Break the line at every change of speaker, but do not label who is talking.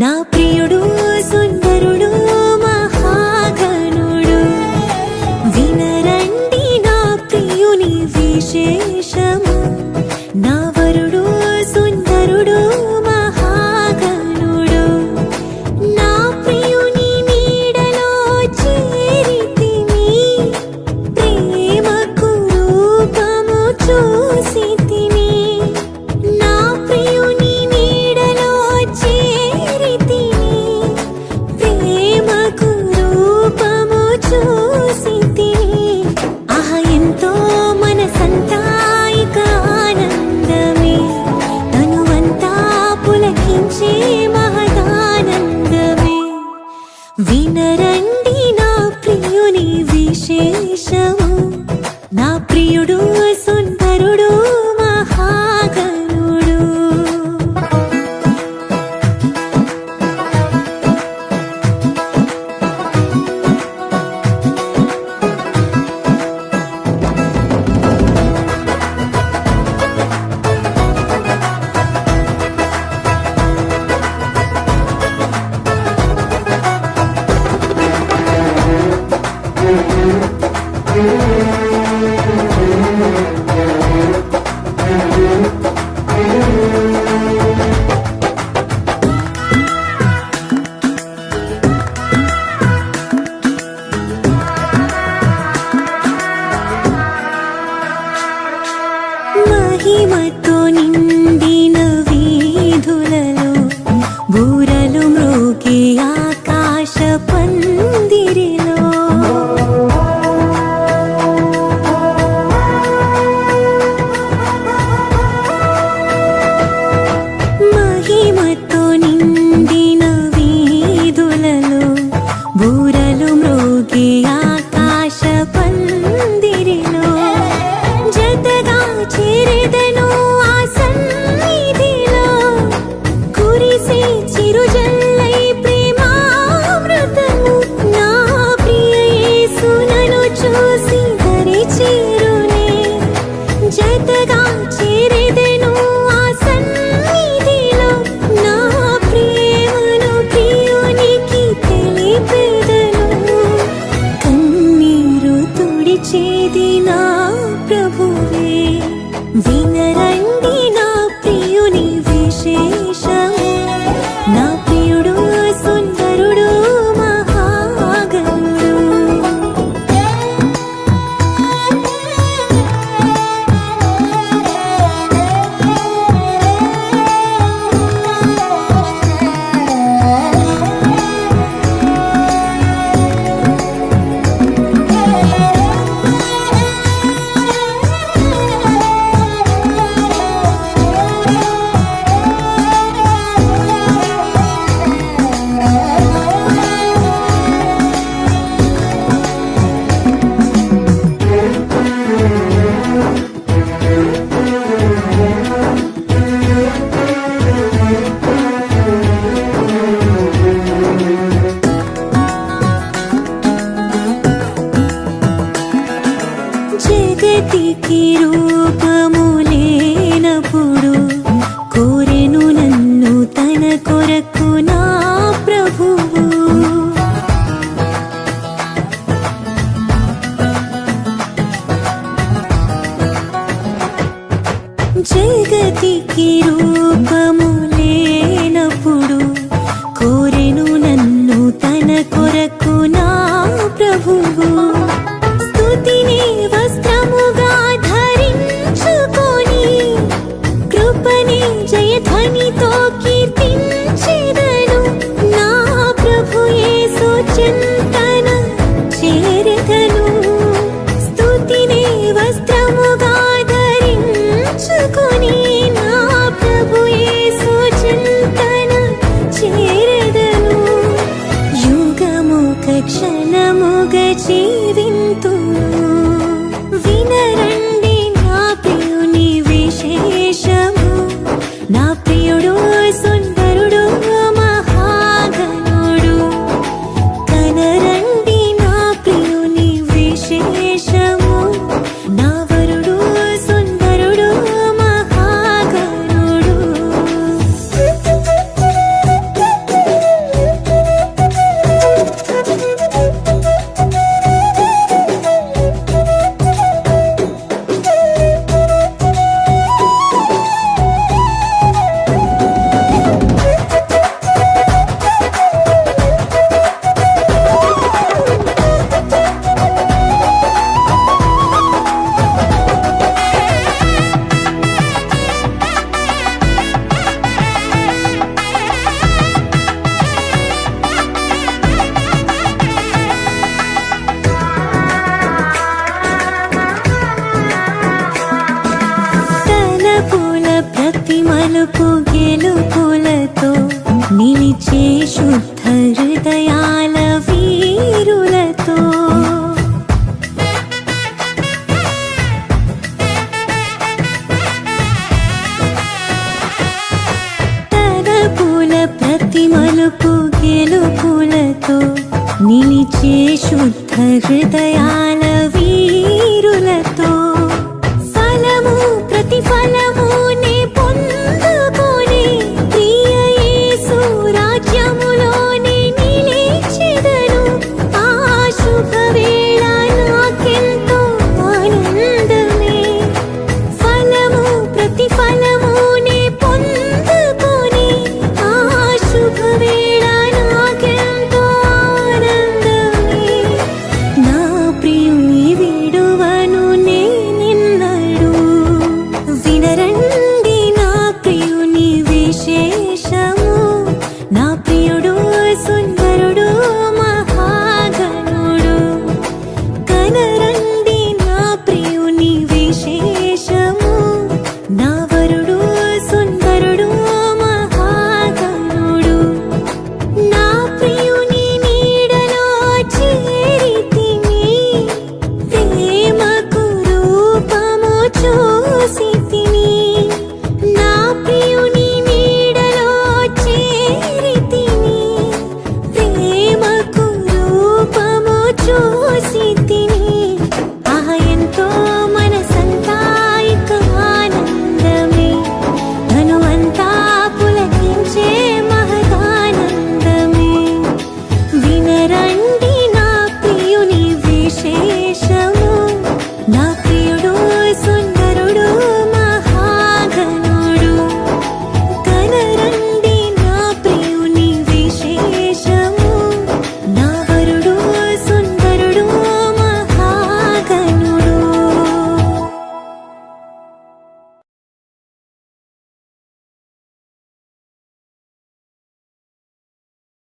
నా ప్రియుడు किरू మలుపు గెలుపులతో నిలిచే శుద్ధ హృదయాల వీరులతో. తరపుల ప్రతి మలుపు గెలుపులతో నిలిచే శుద్ధ హృదయాల